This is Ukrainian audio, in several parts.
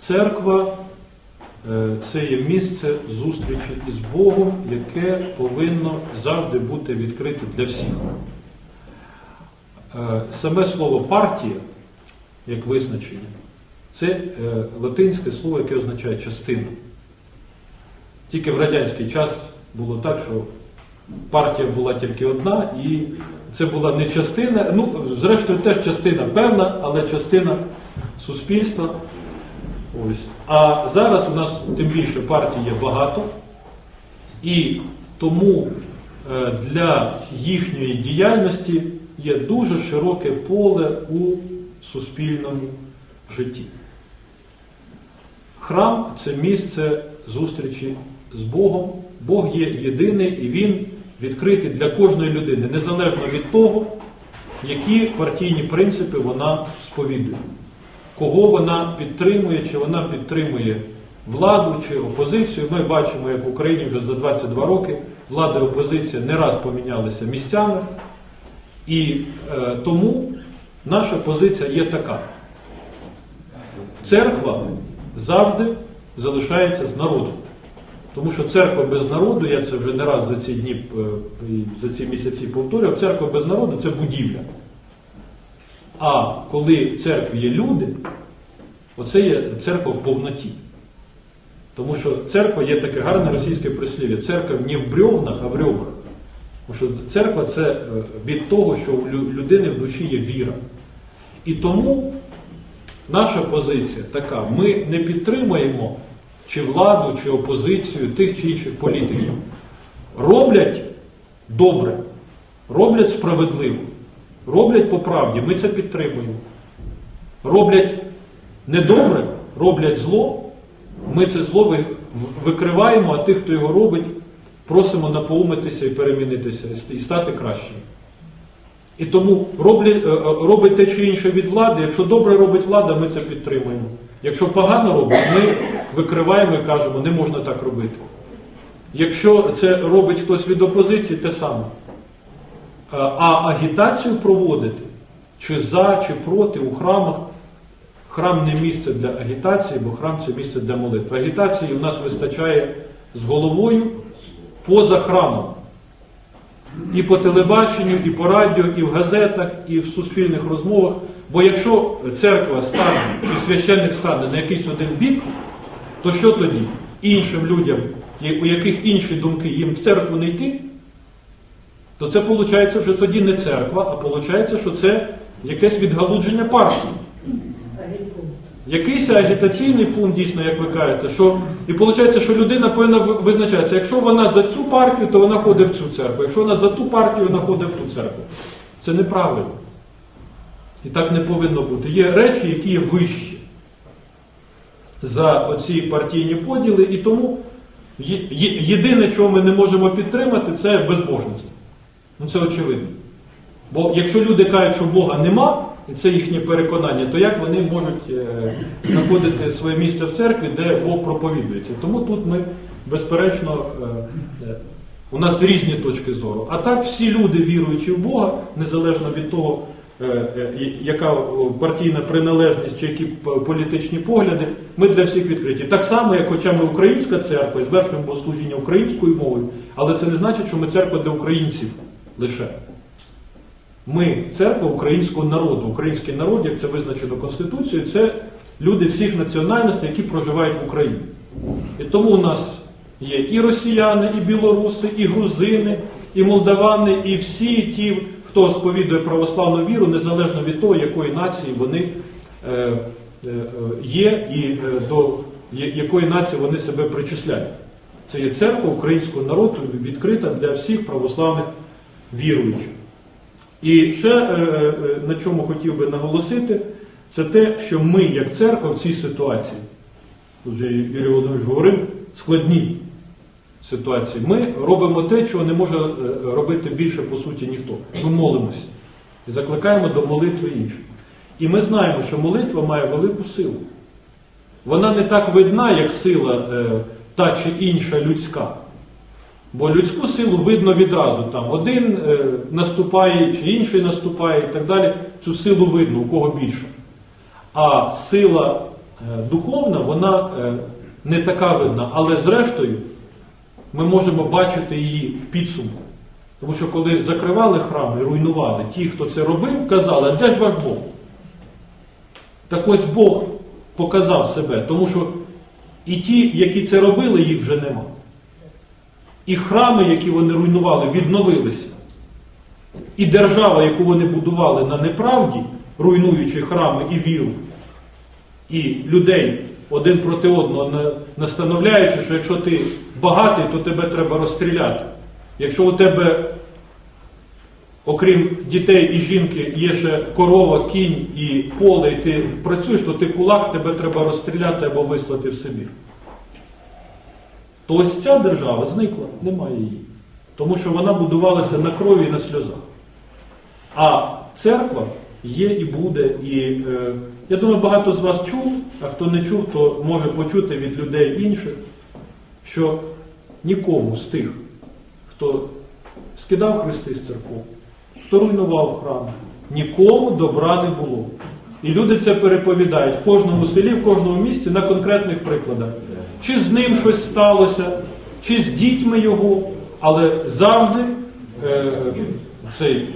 Церква е, це є місце зустрічі із Богом, яке повинно завжди бути відкрите для всіх. Е, Саме слово партія, як визначення, це е, латинське слово, яке означає частина. Тільки в радянський час було так, що партія була тільки одна, і це була не частина, ну, зрештою, теж частина певна, але частина суспільства. Ось. А зараз у нас тим більше партій є багато, і тому е, для їхньої діяльності є дуже широке поле у суспільному житті. Храм це місце зустрічі з Богом. Бог є єдиний і Він відкритий для кожної людини, незалежно від того, які партійні принципи вона сповідує кого вона підтримує, чи вона підтримує владу чи опозицію. Ми бачимо, як в Україні вже за 22 роки влада і опозиція не раз помінялися місцями. І е, тому наша позиція є така. Церква завжди залишається з народом. Тому що церква без народу, я це вже не раз за ці дні, е, за ці місяці повторював, церква без народу це будівля. А коли в церкві є люди, оце є церква в повноті. Тому що церква є таке гарне російське прислів'я. Церква не в брьовнах, а в ребрах. Тому що церква це е, від того, що у людини в душі є віра. І тому наша позиція така: ми не підтримуємо чи владу, чи опозицію тих чи інших політиків. Роблять добре, роблять справедливо, роблять по правді, ми це підтримуємо. Роблять недобре, роблять зло, ми це зло викриваємо, а тих, хто його робить, просимо напоумитися і перемінитися, і стати кращими. І тому е, е, робить те чи інше від влади. Якщо добре робить влада, ми це підтримуємо. Якщо погано робить, ми викриваємо і кажемо, не можна так робити. Якщо це робить хтось від опозиції, те саме. А а агітацію проводити чи за, чи проти у храмах. Храм не місце для агітації, бо храм це місце для молитви. Агітації у нас вистачає з головою поза храмом. І по телебаченню, і по радіо, і в газетах, і в суспільних розмовах. Бо якщо церква стане, чи священник стане на якийсь один бік, то що тоді? Іншим людям, у яких інші думки, їм в церкву не йти, то це виходить вже тоді не церква, а виходить, що це якесь відгалудження партії. Якийсь агітаційний пункт, дійсно, як ви кажете, що і виходить, що людина повинна визначатися, якщо вона за цю партію, то вона ходить в цю церкву. Якщо вона за ту партію, вона ходить в ту церкву. Це неправильно. І так не повинно бути. Є речі, які є вищі за оці партійні поділи, і тому єдине, чого ми не можемо підтримати, це безбожність. Ну це очевидно. Бо якщо люди кажуть, що Бога нема, і це їхнє переконання, то як вони можуть е, знаходити своє місце в церкві, де Бог проповідується? Тому тут ми, безперечно, е, е, у нас різні точки зору. А так всі люди, віруючи в Бога, незалежно від того, яка партійна приналежність чи які політичні погляди, ми для всіх відкриті. Так само, як хоча ми українська церква, звершуємо богослужіння українською мовою, але це не значить, що ми церква для українців лише. Ми церква українського народу. Український народ, як це визначено Конституцією, це люди всіх національностей, які проживають в Україні. І тому у нас є і росіяни, і білоруси, і грузини, і молдавани, і всі ті, хто сповідує православну віру, незалежно від того, якої нації вони е, е, є і е, до якої нації вони себе причисляють. Це є церква українського народу, відкрита для всіх православних віруючих. І ще е, е, на чому хотів би наголосити, це те, що ми, як церква, в цій ситуації, тут вже Юрій Володимирович говорив, складній ситуації, ми робимо те, чого не може е, робити більше, по суті, ніхто. Ми молимося і закликаємо до молитви інших. І ми знаємо, що молитва має велику силу. Вона не так видна, як сила е, та чи інша людська. Бо людську силу видно відразу. Там один е, наступає, чи інший наступає і так далі. Цю силу видно, у кого більше. А сила е, духовна, вона е, не така видна, але зрештою ми можемо бачити її в підсумку. Тому що коли закривали храми, руйнували, ті, хто це робив, казали, де ж ваш Бог? Так ось Бог показав себе, тому що і ті, які це робили, їх вже нема. І храми, які вони руйнували, відновилися. І держава, яку вони будували на неправді, руйнуючи храми і віру, і людей один проти одного настановляючи, що якщо ти багатий, то тебе треба розстріляти. Якщо у тебе, окрім дітей і жінки, є ще корова, кінь і поле, і ти працюєш, то ти кулак, тебе треба розстріляти або вислати в Сибір. То ось ця держава зникла, немає її. Тому що вона будувалася на крові і на сльозах. А церква є і буде. І е, я думаю, багато з вас чув, а хто не чув, то може почути від людей інших, що нікому з тих, хто скидав хрести з церков, хто руйнував храм, нікому добра не було. І люди це переповідають в кожному селі, в кожному місті на конкретних прикладах. Чи з ним щось сталося, чи з дітьми його, але завжди е, цей,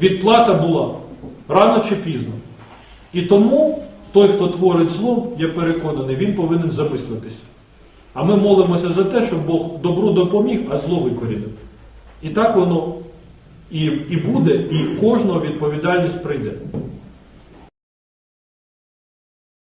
відплата була рано чи пізно. І тому той, хто творить зло, я переконаний, він повинен замислитися. А ми молимося за те, щоб Бог добру допоміг, а зло викорінив. І так воно і, і буде, і кожного відповідальність прийде.